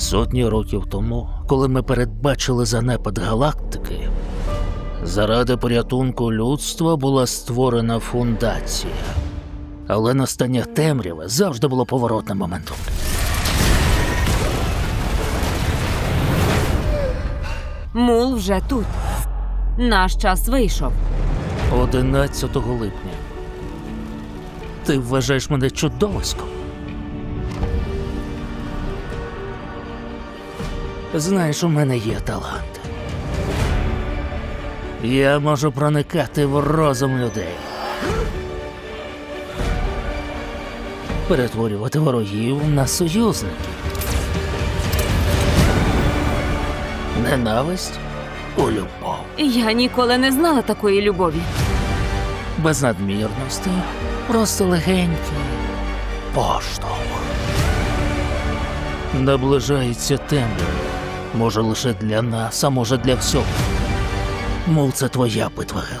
Сотні років тому, коли ми передбачили занепад галактики, заради порятунку людства була створена фундація. Але настання темряви завжди було поворотним моментом. Мул вже тут. Наш час вийшов. 11 липня. Ти вважаєш мене чудовиськом? Знаєш, у мене є талант. Я можу проникати в розум людей. Перетворювати ворогів на союзників. Ненависть у любов. Я ніколи не знала такої любові. без надмірності, просто легенький поштовх. Наближається темрява. Може лише для нас, а може для всього. Мов це твоя битва, Гел.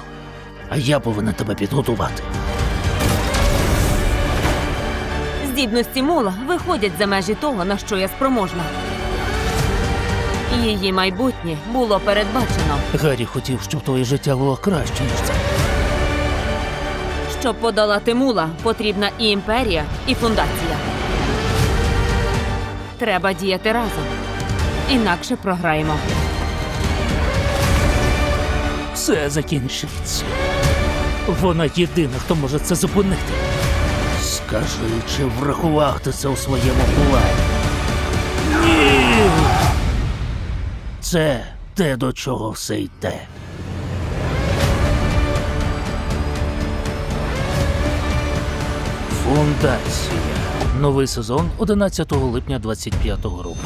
А я повинен тебе підготувати. Здібності мула виходять за межі того, на що я спроможна. Її майбутнє було передбачено. Гаррі хотів, щоб твоє життя було краще, ніж це. Щоб подолати мула, потрібна і імперія, і фундація. Треба діяти разом. Інакше програємо. Все закінчиться. Вона єдина, хто може це зупинити. Скажи, чи врахував ти це у своєму плані? Ні! Це те, до чого все йде. Фундація. Новий сезон 11 липня 25 року.